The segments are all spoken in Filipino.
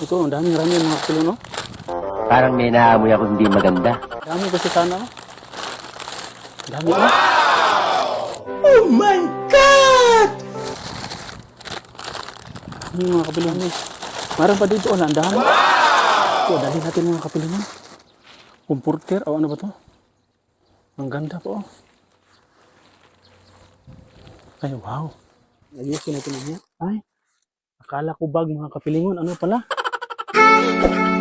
Ito, ang daming rami mga kapiling, no? Parang may naamoy ako hindi maganda. Dami kasi sana, no? Dami, no? Oh my God! Ano yung mga kapiling, no? Meron pa dito, wala, ang dami. Ito, dali natin mga kapiling, no? Comforter, o ano ba to? Ang ganda po, oh. Ay, wow. Ayusin natin niya. Ay, akala ko bag mga kapilingon. Ano pala? Thank you.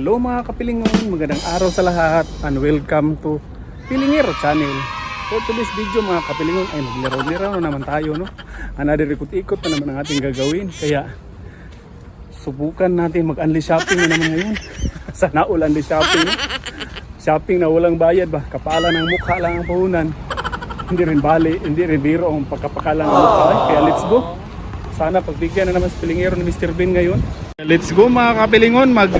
Hello mga kapilingon, magandang araw sa lahat and welcome to Pilingero Channel. For today's video mga kapilingon ay maglaro-laro na naman tayo no. Another ikot-ikot na naman ang ating gagawin kaya subukan natin mag-unli shopping na naman ngayon. Sana all unli shopping no? Shopping na walang bayad ba? Kapala ng mukha lang ang puhunan. Hindi rin bali, hindi rin biro ang pagkapakala ng mukha. eh. Kaya let's go. Sana pagbigyan na naman sa pilingero ni Mr. Bean ngayon. Let's go mga kapilingon, mag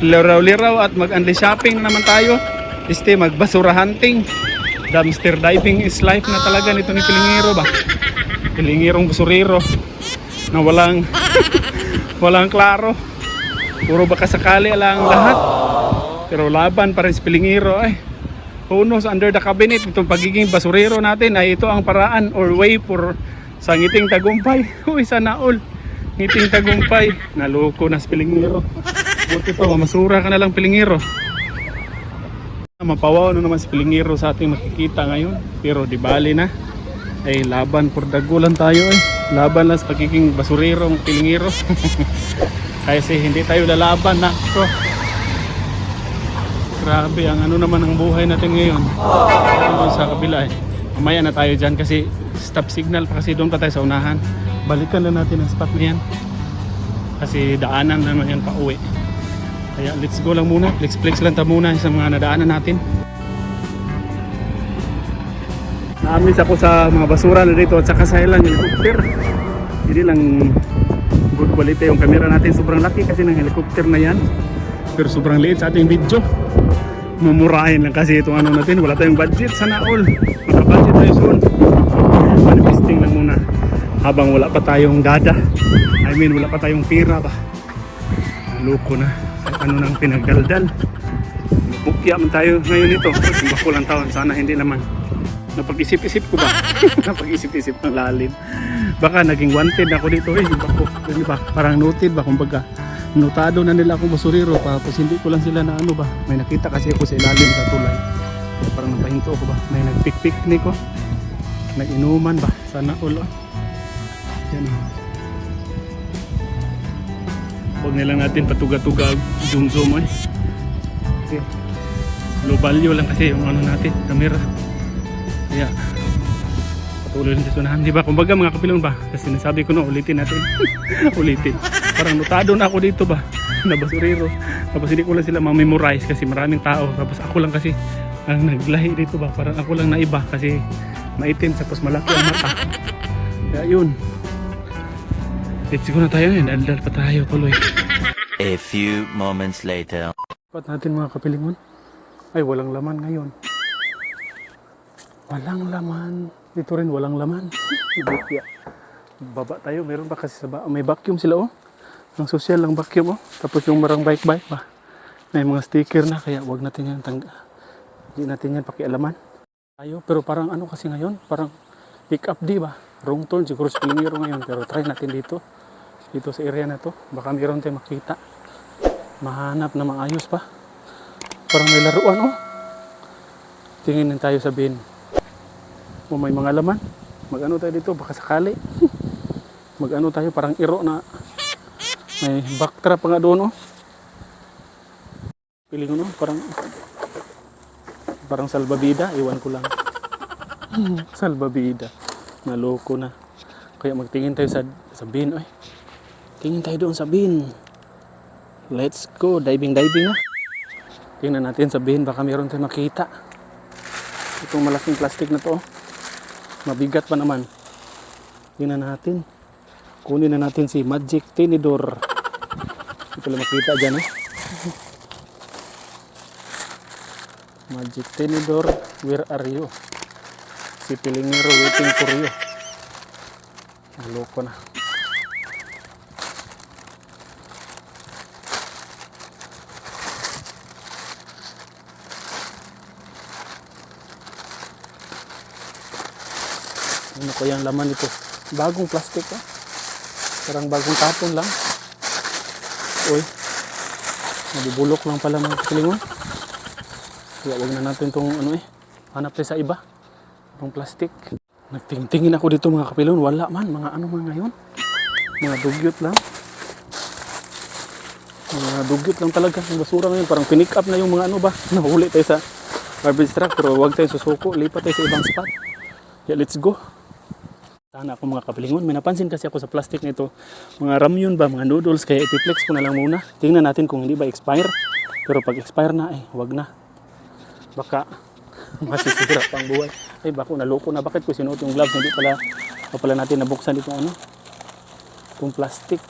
liraw-liraw at mag-unli shopping naman tayo. Este, magbasura hunting. Dumpster diving is life na talaga nito ni Pilingero ba? Pilingerong basurero na walang walang klaro. Puro baka sakali lang lahat. Pero laban pa rin si Pilingero ay. Who knows, under the cabinet, itong pagiging basurero natin ay ito ang paraan or way for sa ngiting tagumpay. Uy, sana all. Ngiting tagumpay. Naloko na si Pilingero. Buti pa, masura ka na lang Pilingero. Mapawaw na naman si Pilingero sa ating makikita ngayon. Pero di bali na. Ay laban por dagulan tayo eh. Laban lang sa pagiging basurerong Pilingero. Kasi hindi tayo lalaban na. So, grabe ang ano naman ang buhay natin ngayon. Ano sa kabila eh. Mamaya na tayo dyan kasi stop signal pa kasi doon pa tayo sa unahan. Balikan na natin ang spot na yan. Kasi daanan naman yan pa uwi. Kaya let's go lang muna. Flex flex lang ta muna sa mga nadaanan natin. Naamis ako sa mga basura na dito at saka sa ilang helicopter. Hindi lang good quality yung camera natin. Sobrang laki kasi ng helicopter na yan. Pero sobrang liit sa ating video. Mumurahin lang kasi itong ano natin. Wala tayong budget. Sana all. Maka-budget tayo soon. Manifesting lang muna. Habang wala pa tayong dada. I mean wala pa tayong pira ba. Loko na. Ano nang pinagdaldal. Bukya man tayo ngayon ito. Kung bakulang taon. Sana hindi naman. Napag-isip-isip ko ba? Napag-isip-isip ng lalim. Baka naging wanted ako dito eh. Bako, di ba? Parang noted ba? Kumbaga, notado na nila akong basurero. Tapos hindi ko lang sila na ano ba? May nakita kasi ako sa ilalim sa tulay. Kaya parang napahinto ako ba? May nagpik-picnic ko. Nag-inuman ba? Sana oh. Yan Huwag nilang natin patuga-tuga zoom zoom eh. Kasi low value lang kasi yung ano natin, camera. Kaya patuloy lang sa sunahan. Di ba? Kumbaga mga kapilon ba? Kasi sinasabi ko no, ulitin natin. ulitin. Parang notado na ako dito ba? na basurero. Tapos hindi ko lang sila ma-memorize kasi maraming tao. Tapos ako lang kasi ang naglahi dito ba? Parang ako lang naiba kasi maitim tapos malaki ang mata. Kaya yun. Let's go na tayo yun. Daldal pa tayo tuloy. A few moments later. Pat natin mga kapilingon. Ay, walang laman ngayon. Walang laman. Dito rin walang laman. Ibutya. Baba tayo. Meron pa kasi sa ba May vacuum sila oh. Ang social lang vacuum oh. Tapos yung marang bike bike pa. May mga sticker na kaya wag natin yan tangga. Hindi natin yan pakialaman. Tayo. Pero parang ano kasi ngayon. Parang pick up di ba? Wrong turn. Siguro sa ngayon. Pero try natin dito. Dito sa area na to. Baka meron tayong makita. Mahanap na maayos pa. Parang may laruan oh. Tingin tayo sa bin. O may mga laman. Mag-ano tayo dito, baka sakali. Mag-ano tayo, parang iro na may backtrap pa nga doon oh. Piling ko no, parang parang salbabida, iwan ko lang. salbabida. Naloko na. Kaya magtingin tayo sa, sa bin. Ay, tingin tayo doon sa bin. Let's go. Diving, diving na. Tingnan natin sa bin. Baka meron tayo makita. Itong malaking plastic na to. oh. Mabigat pa naman. Tingnan natin. Kunin na natin si Magic Tinidor. Ito lang makita dyan eh. Magic Tinidor, where are you? Si Pilingero waiting for you. Naloko na. Ko yung laman nito? Bagong plastic ah. Parang bagong tapon lang. Uy. Nabubulok lang pala mga kapilingon. Kaya wag na natin itong ano eh. Hanap tayo sa iba. Itong plastic. Nagtingtingin ako dito mga kapilingon. Wala man. Mga ano man ngayon. Mga dugyot lang. Mga dugyot lang talaga. Yung basura ngayon. Parang pinick up na yung mga ano ba. Nahuli tayo sa garbage truck. Pero wag tayo susuko. Lipat tayo sa ibang spot. Yeah, let's go. Sana ako mga kapilingon. May napansin kasi ako sa plastic nito. Mga ramyun ba, mga noodles. Kaya ipiplex ko na lang muna. Tingnan natin kung hindi ba expire. Pero pag expire na, eh, wag na. Baka masisira pang buhay. Ay, bako naloko na. Bakit ko sinuot yung gloves? Hindi pala, pa pala natin nabuksan itong ano. Itong plastic.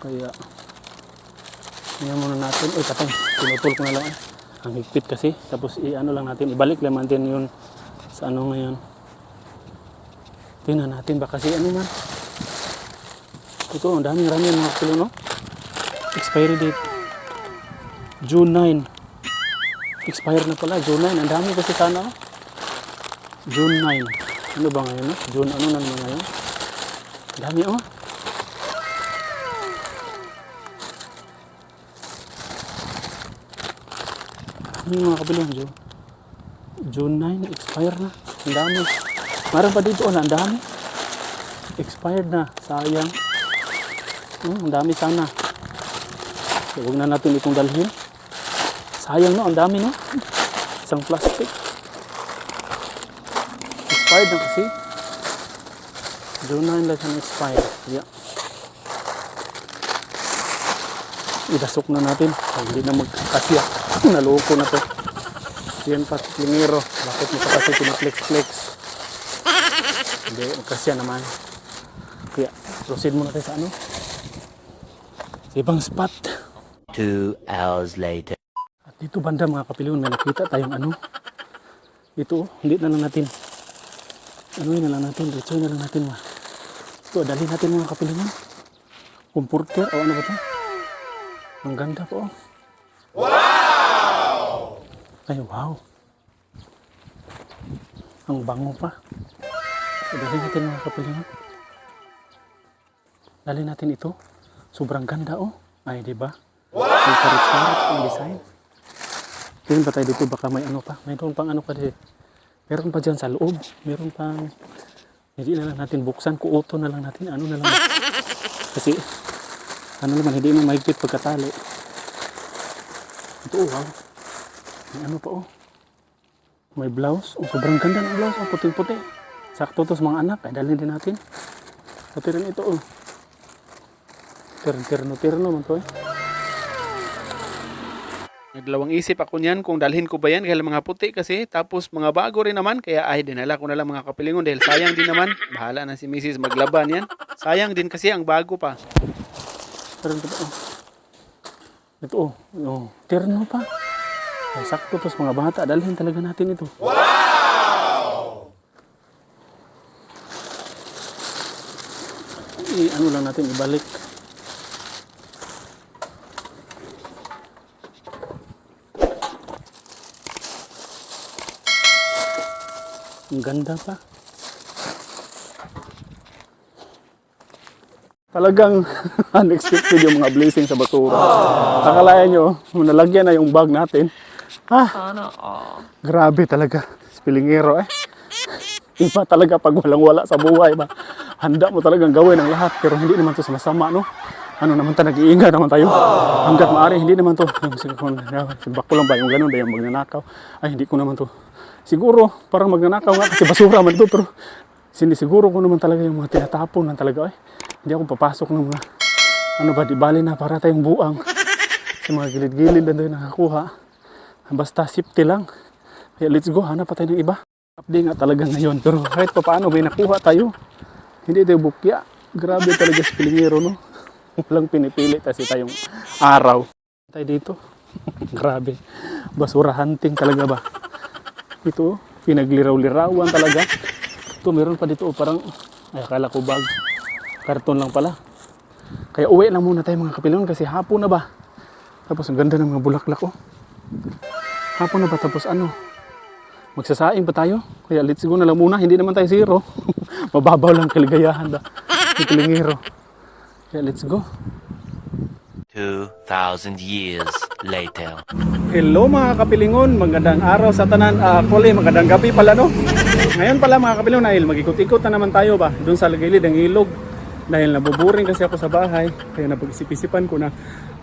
Kaya, tingnan muna natin. Ay, patay. Tinutol ko na lang. Eh. Ang higpit kasi. Tapos, i-ano lang natin. Ibalik lang natin yun sa ano ngayon. Tingnan natin. Baka kasi ano man. Ito, ang daming rami mga kilo, no? Expiry date. June 9. Expire na pala. June 9. Ang dami kasi sana. oh. June 9. Ano ba ngayon? No? June ano na naman ngayon? Dami oh. Ano yung mga kabilang June? June 9. Expire na. Ang dami. Meron pa dito. Oh, ang dami. Expired na. Sayang. Hmm, ang dami sana. So, huwag na natin itong dalhin. Sayang no, ang dami no. Isang plastic. Expired na kasi. June 9 lang siya expired. Yeah. Idasok na natin. Ay, hindi na magkakasya. Naloko na to. Yan pa, lingero. Bakit mo pa kasi pinaplex-flex? Hindi, magkasya naman. Kaya, proceed muna tayo sa ano? Sa ibang spot. Two hours later. At dito banda mga kapiliwan, may nakita tayong ano. Ito, oh, hindi na lang natin. Ano na lang natin, retsoy na lang natin. Ma. Ito, dali natin mga kapiliwan. Comforter, o ano ba ito? Ang ganda po. Wow! Ay, wow. Ang bango pa. Dali natin mga kapiliwan. Dali natin ito. Sobrang ganda oh. Ay, di ba? Ang karit-karit ang design. Tingin pa tayo dito, baka may ano pa. Mayroon pang ano pa. Meron pa dyan sa loob. Meron pang... Hindi na lang natin buksan. Kuuto na lang natin. Ano na lang. Kasi, ano naman, hindi mo mahigpit pagkatali. Ito, oh, wow. May ano pa, oh. May blouse. Oh, sobrang ganda ng blouse. Oh, puting-puti. Sakto to sa mga anak. Ay, dalhin din natin. Pati rin ito, oh. Terno-terno man to, eh. Nagdalawang isip ako niyan kung dalhin ko ba yan kaya mga puti kasi tapos mga bago rin naman kaya ay dinala ko na lang mga kapilingon dahil sayang din naman. Bahala na si Mrs. maglaban yan. Sayang din kasi ang bago pa. Pero ito oh. Ito oh. oh. Terno pa. Ay, sakto to sa mga bata. Dalhin talaga natin ito. Wow! I, ano lang natin ibalik. Ang ganda pa. Talagang unexpected yung mga blessing sa basura. Akalain nyo, nalagyan na yung bag natin. Ah, Sana all. grabe talaga. Spilingero eh. Iba talaga pag walang wala sa buhay ba. Handa mo talagang gawin ang lahat pero hindi naman to sa masama no. ano naman tayo, nag-iingat naman tayo. Hanggat maaari, hindi naman to. Yung sige ko, sibak ko lang ba, yung ganun ba, yung magnanakaw. Ay, hindi ko naman to. Siguro, parang magnanakaw nga kasi basura man ito, pero hindi siguro ko naman talaga yung mga tinatapon lang talaga. Ay, hindi ako papasok ng mga, ano ba, di bali na para tayong buang. Sa mga gilid-gilid na doon nakakuha. Basta safety lang. Kaya let's go, hanap pa tayo ng iba. Update nga talaga ngayon. Pero kahit pa paano, may nakuha tayo. Hindi tayo bukya. Grabe talaga sa pilingero, no? Walang pinipili kasi tayong araw. Tayo dito. Grabe. Basura hunting talaga ba? Ito, pinagliraw-lirawan talaga. Ito, meron pa dito, oh, parang, ay, akala ko bag. Karton lang pala. Kaya uwi lang muna tayo mga kapilon kasi hapon na ba? Tapos ang ganda ng mga bulaklak, oh. Hapon na ba? Tapos ano? Magsasaing pa tayo? Kaya let's go na lang muna. Hindi naman tayo zero. Mababaw lang kaligayahan ba? Yung pilingero. Kaya let's go. 2,000 years later. Hello mga kapilingon, magandang araw sa tanan. Ah, Actually, magandang gabi pala no. Ngayon pala mga kapilingon, dahil mag-ikot-ikot na naman tayo ba? Doon sa gilid ng ilog. Dahil nabuburing kasi ako sa bahay. Kaya napag-isip-isipan ko na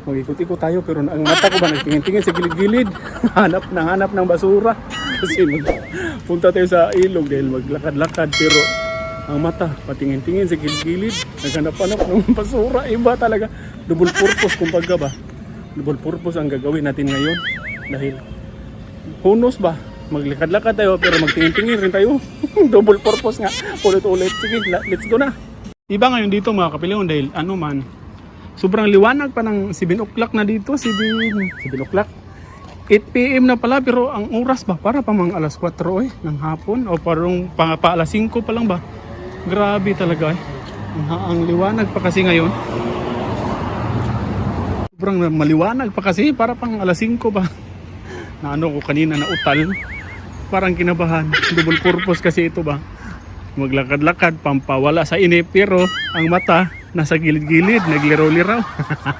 mag-ikot-ikot tayo. Pero ang mata ko ba nagtingin-tingin sa gilid-gilid. hanap na hanap ng basura. Kasi punta tayo sa ilog dahil maglakad-lakad. Pero ang mata, patingin-tingin sa gilid-gilid. Naghanap-hanap ng basura. Iba talaga. Double purpose kumbaga ba? double purpose ang gagawin natin ngayon dahil hunos ba maglikad-lakad tayo pero magtingin-tingin rin tayo double purpose nga ulit-ulit sige let's go na iba ngayon dito mga kapilingon dahil ano man. Sobrang liwanag pa ng 7 o'clock na dito 7, 7 o'clock. 8pm na pala pero ang oras ba? Para pa mga alas 4 eh ng hapon. O parang pa, pa alas 5 pa lang ba? Grabe talaga eh. Ang, ang liwanag pa kasi ngayon. Sobrang maliwanag pa kasi para pang alas 5 ba? Na ano ko kanina na utal parang kinabahan. Double purpose kasi ito ba maglakad-lakad pampawala sa inip pero ang mata nasa gilid-gilid nagliro-liraw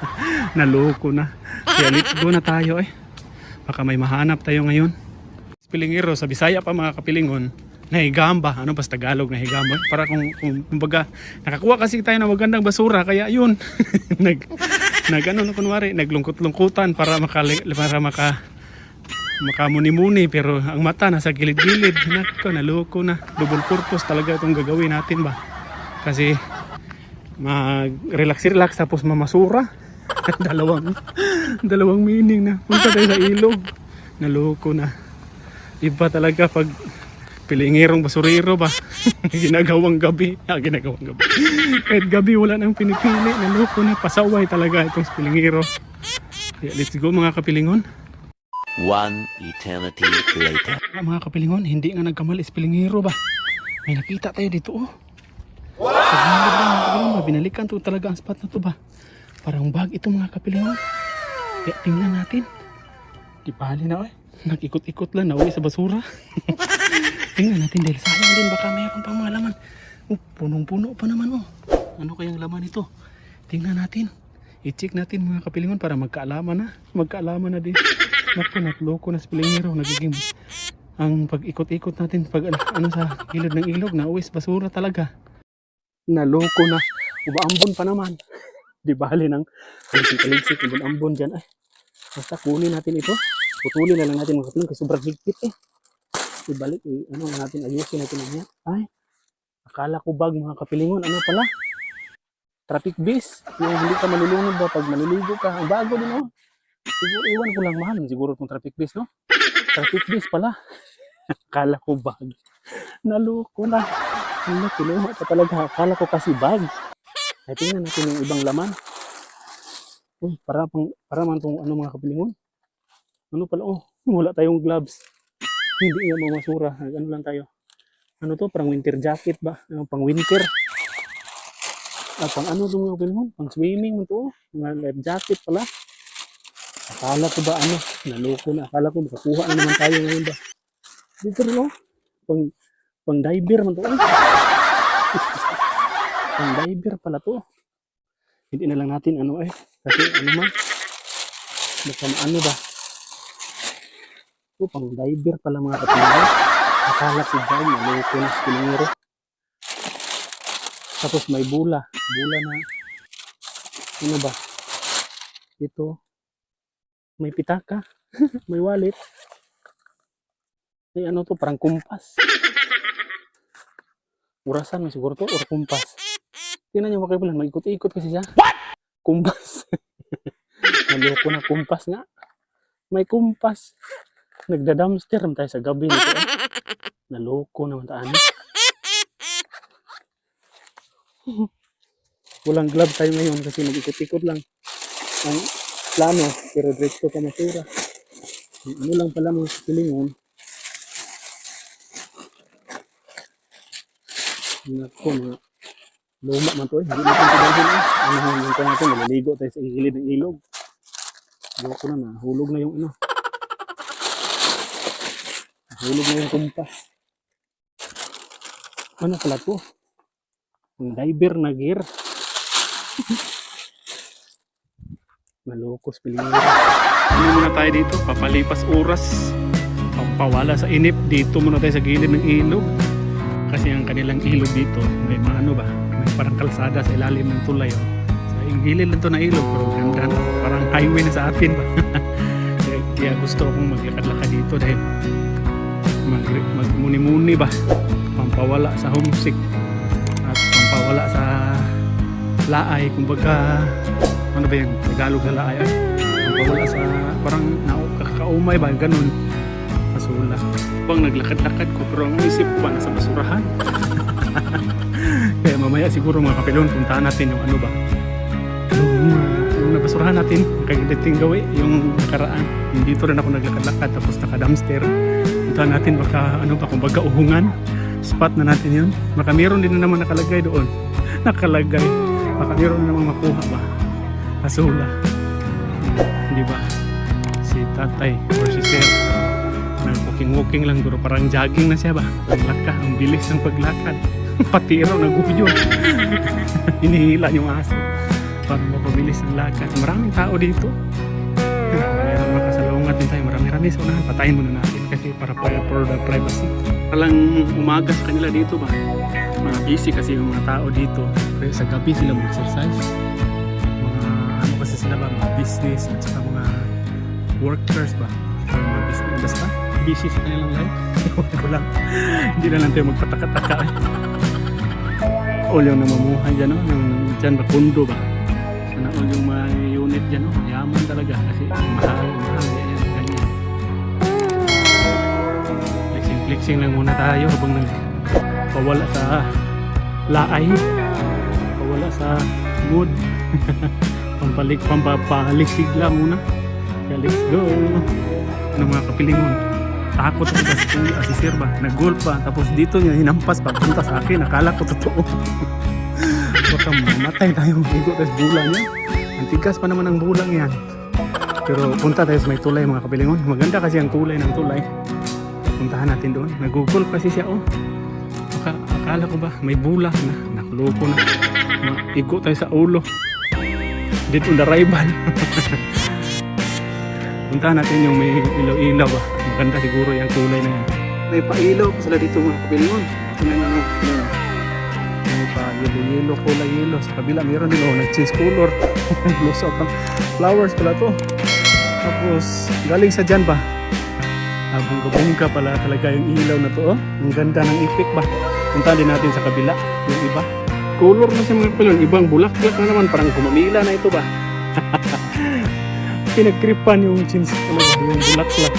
naloko na. Kaya let's go na tayo eh. Baka may mahanap tayo ngayon. Pilingiro sa Bisaya pa mga kapilingon nahigamba. Ano ba sa Tagalog nahigamba? Para kung, kung kumbaga nakakuha kasi tayo ng magandang basura kaya yun. Nag nag ano kunwari naglungkot-lungkutan para makali, para maka makamuni-muni pero ang mata nasa gilid-gilid. Nako naloko na. Double purpose talaga itong gagawin natin ba? Kasi mag relax relax tapos mamasura. Dalawang dalawang meaning na punta tayo sa ilog. Naloko na. Iba talaga pag pilingirong basurero ba? Ginagawang gabi. Ah, ginagawang gabi. Kahit gabi wala nang pinipili. Naloko na. Pasaway talaga itong pilingiro Kaya let's go mga kapilingon One eternity later. Ah, mga kapilingon hindi nga nagkamali si pilingiro ba? May nakita tayo dito oh. Sa lang mga kapilingon ba binalikan to talaga ang spot na to ba? Parang bag ito mga kapilingon. Kaya tingnan natin. Di bali na eh nag-ikot-ikot lang nauwi sa basura. Tingnan natin dahil sayang din baka mayroon pang mga laman. Oh, punong-puno pa naman oh. Ano kayang laman ito? Tingnan natin. I-check natin mga kapilingon para magkaalaman na. Magkaalaman na din naku natloko na sa pilingero nagiging ang pag-ikot-ikot natin pag ano, ano sa gilid ng ilog na uwis basura talaga. Naloko na. Umaambon pa naman. Di bali ng kalisik-kalisik ambon-ambon dyan ay. Basta kunin natin ito. Putulin na lang natin mga kapilin kasi sobrang higpit eh. Ibalik eh, ano natin ayusin natin ang yan ay akala ko bag mga kapilingon ano pala? Traffic base. Yung hindi ka malulunod ba pag maliligo ka ang bago din oh siguro iwan ko lang mahal. Siguro itong traffic base no? Traffic base pala. Akala ko bag. Naloko na. Ano kinuha ka talaga. Akala ko kasi bag. Ay tingnan natin yung ibang laman. Uy, para pang para man tong ano mga kapilingon. Ano pala oh? Wala tayong gloves. Hindi nga mamasura. Ano lang tayo? Ano to? Parang winter jacket ba? Ano, pang winter? Ah, pang ano to mga kapilingon? Pang swimming man to oh. mga life jacket pala akala ko ba ano? Naloko na. Akala ko makakuha na naman tayo ngayon ba? Dito rin oh. Pang pang diver man to oh. pang diver pala to. Hindi na lang natin ano eh. Kasi ano man? Baka ano ba? Ito pang diver pala mga kapatid akala ko ba maloko na pinangiro tapos may bula. Bula na. Ano ba? Ito. May pitaka. may wallet. May ano to, parang kumpas. Urasan mo siguro to, or kumpas. Tingnan niyo mga kaibigan, mag-ikot-ikot kasi siya. What? Kumpas. Naloko na kumpas nga. May kumpas. Nagda-dumpster naman tayo sa gabi nito. Eh. Naloko naman tayo. Walang glove tayo ngayon kasi nag-ikot-ikot lang ang plano pero diretso ka masura. Ano lang pala mga pilingon. Nako mga luma man to eh. Hindi natin kabahin eh. Ano yung ito natin, malaligo tayo sa gilid ng ilog. Loko na na, hulog na yung ano. Hulog na yung kumpas. Ano pala to? Ang diver na gear. Malokos pilingero. Ano muna tayo dito? Papalipas oras. Pampawala sa inip. Dito muna tayo sa gilid ng ilog. Kasi ang kanilang ilog dito, may mga ano ba? May parang kalsada sa ilalim ng tulay. Oh. Sa gilid lang to na ilog. Pero ganda no? Parang highway na sa atin ba? kaya, kaya gusto akong maglakad-lakad dito dahil mag, magmuni-muni ba? Pampawala sa homesick at pampawala sa laay kumbaga ano ba yung Tagalog na laay ay pampawala sa parang kakaumay ba? Ganun. Masula bang naglakad-lakad ko pero ang isip ko ba nasa basurahan? Kaya mamaya siguro mga kapilon puntahan natin yung ano ba? Yung, yung nabasurahan natin kagdating gawi yung nakaraan. Dito rin ako naglakad-lakad tapos naka-dumpster. Puntahan natin baka ano ba kumbaga uhungan. Spot na natin yun. Baka meron din na naman nakalagay doon. Nakalagay. Baka meron na naman makuha ba asula di ba? Si tatay or si sir. Nag walking walking lang duro parang jogging na siya ba? Ang laka ang bilis ng paglakad. Pati raw naguyo hinihila yung aso. Para mapabilis ang lakad. Maraming tao dito. Mayroon makasalungat din tayo. Marami-rami sa unahan. Patayin muna natin kasi para for the privacy. Palang umaga sa kanila dito ba? Mga busy kasi yung mga tao dito. Pero sa gabi sila mag-exercise sila ba? Mga business at saka mga workers ba? Or mga business basta? Busy sa kanilang life? Ko lang hindi na lang tayo magpataka-taka. All yung namumuhay dyan no? yung dyan ba? Kundo ba? Sana all yung mga unit dyan no? yaman talaga kasi mahal mahal. Ganyan ganyan. Flexing flexing lang muna tayo habang nagpawala sa laay. Pawala sa mood pampalik pampapalisig lang muna. Kaya let's go. Ano mga kapilingon takot ako kasi kung ah, si sir ba? Nag-golf pa. Tapos dito niya hinampas papunta sa akin. Akala ko totoo. Baka mamatay tayo maligo tapos bulang yan ang tigas pa naman ang bulang yan pero punta tayo sa may tulay mga kapilingon maganda kasi ang kulay ng tulay. Puntahan natin doon. Nag-google kasi siya oh. Aka, akala ko ba may bulak na? Nakuloko na. Maigo tayo sa ulo dito on the rival puntahan natin yung may ilaw-ilaw ah. maganda siguro yung kulay na yan may pailaw pa sila dito mga kapilingon ito na ano may pa yellow-yellow kulay-yellow sa kabila meron din oh nag-change color blows out ng flowers pala to tapos galing sa dyan ba Ah, bungka-bungka pala talaga yung ilaw na to. Oh. Ang ganda ng effect ba? Punta din natin sa kabila, yung iba. Color na siya mga pilon. Ibang bulaklak na naman. Parang kumamila na ito ba? Pinagkripan yung chins talaga, yung bulaklak.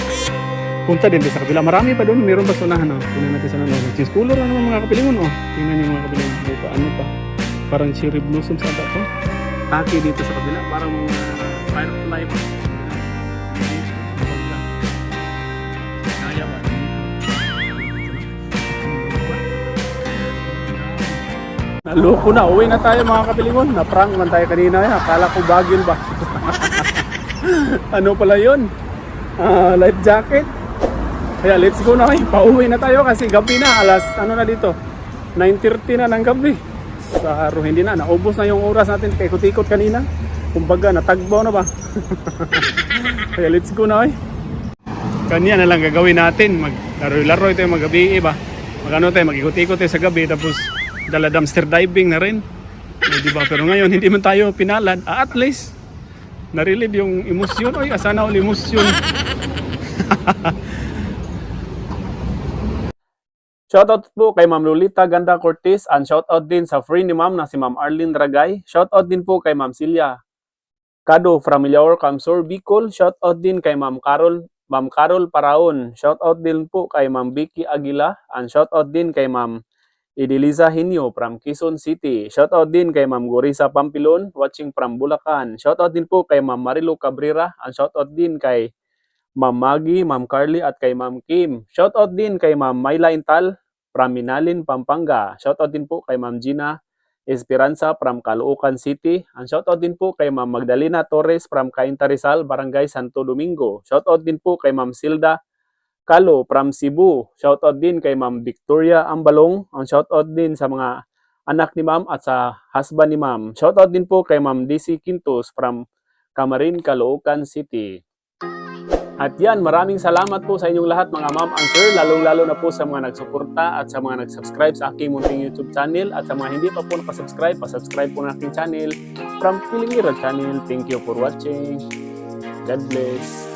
Punta din sa kabila. Marami pa doon. Meron ba sunahan? Oh. Tingnan natin sa nanon. Chins color na naman mga kapilingon. Oh. Tingnan yung mga kapilingon. May pa, ano pa? Parang cherry blossom sa to. Taki dito sa kabila. Parang mga firefly ba? Naloko na. Uwi na tayo mga kapilingon. Na-prank man tayo kanina. Eh. Akala ko bagil ba? ano pala yun? Ah, life jacket. Kaya let's go na. Eh. Pauwi na tayo kasi gabi na. Alas ano na dito? 9.30 na ng gabi. Sa araw hindi na. Naubos na yung oras natin. Kaya ikot-ikot kanina. Kumbaga natagbaw na ba? Kaya let's go na eh. Kanya na lang gagawin natin. Maglaro-laro tayo magabi ba? Magano tayo, mag-ikot-ikot tayo sa gabi tapos dala dumpster diving na rin. Eh, di ba? Pero ngayon, hindi man tayo pinalad. Ah, at least, narilib yung emosyon. Oy, asana all emosyon. Shoutout po kay Ma'am Lolita Ganda Cortez and shoutout din sa free ni Ma'am na si Ma'am Arlene Ragay. Shoutout din po kay Ma'am Silya Kado from Ilaor, Camsor, Bicol. Shoutout din kay Ma'am Carol Ma'am Carol Paraon. Shoutout din po kay Ma'am Vicky Aguila and shoutout din kay Ma'am Idiliza Hinyo from Quezon City. Shoutout din kay Ma'am Gorisa Pampilon watching from Bulacan. Shoutout din po kay Ma'am Marilo Cabrera and shoutout din kay Ma'am Maggie, Ma'am Carly at kay Ma'am Kim. Shoutout din kay Ma'am Myla Intal from Minalin, Pampanga. Shoutout din po kay Ma'am Gina Esperanza from Caloocan City. And shoutout din po kay Ma'am Magdalena Torres from Cainta Rizal, Barangay Santo Domingo. Shoutout din po kay Ma'am Silda Calo from Cebu. Shoutout din kay Ma'am Victoria Ambalong. Ang shoutout din sa mga anak ni Ma'am at sa husband ni Ma'am. Shoutout din po kay Ma'am DC Quintos from Camarin, Caloocan City. At yan, maraming salamat po sa inyong lahat mga ma'am and sir, lalong-lalo na po sa mga nagsuporta at sa mga nag-subscribe sa aking munting YouTube channel at sa mga hindi pa po nakasubscribe, pasubscribe po ng aking channel from Pilingiro Channel. Thank you for watching. God bless.